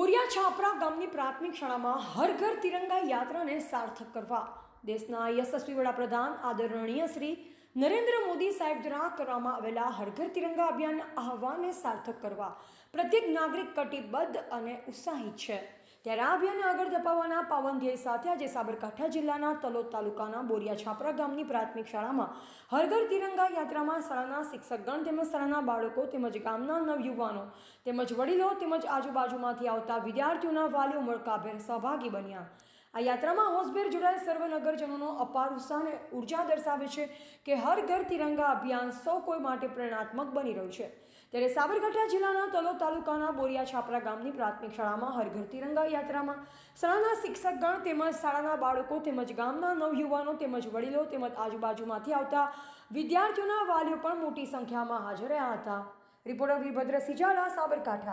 બોરિયા છાપરા ગામની પ્રાથમિક શાળામાં હર ઘર તિરંગા યાત્રાને સાર્થક કરવા દેશના યશસ્વી વડાપ્રધાન, આદરણીય શ્રી નરેન્દ્ર મોદી સાહેબ દ્વારા કરવામાં આવેલા હરઘર તિરંગા અભિયાન આહવાનને સાર્થક કરવા પ્રત્યેક નાગરિક કટિબદ્ધ અને ઉત્સાહિત છે. ત્યારે આ અભિયાનને આગળ ધપાવવાના પાવન ધ્યેય સાથે આજે સાબરકાંઠા જિલ્લાના તલોદ તાલુકાના બોરિયા છાપરા ગામની પ્રાથમિક શાળામાં હરઘર તિરંગા યાત્રામાં શાળાના શિક્ષકગણ તેમજ શાળાના બાળકો તેમજ ગામના નવયુવાનો તેમજ વડીલો તેમજ આજુબાજુમાંથી આવતા વિદ્યાર્થીઓના વાલીઓ મળકાભેર સહભાગી બન્યા. આ યાત્રામાં હોસભેર જોડાયેલ સર્વ નગરજનોનો અપાર ઉત્સાહ અને ઊર્જા દર્શાવે છે કે હર ઘર તિરંગા અભિયાન સૌ કોઈ માટે પ્રેરણાત્મક બની રહ્યું છે. ત્યારે સાબરકાંઠા જિલ્લાના તલોદ તાલુકાના બોરિયા છાપરા ગામની પ્રાથમિક શાળામાં હર ઘર તિરંગા યાત્રામાં શાળાના શિક્ષકગણ તેમજ શાળાના બાળકો તેમજ ગામના નવયુવાનો તેમજ વડીલો તેમજ આજુબાજુમાંથી આવતા વિદ્યાર્થીઓના વાલીઓ પણ મોટી સંખ્યામાં હાજર રહ્યા હતા. રિપોર્ટર વીરભદ્ર સિજાલા, સાબરકાંઠા.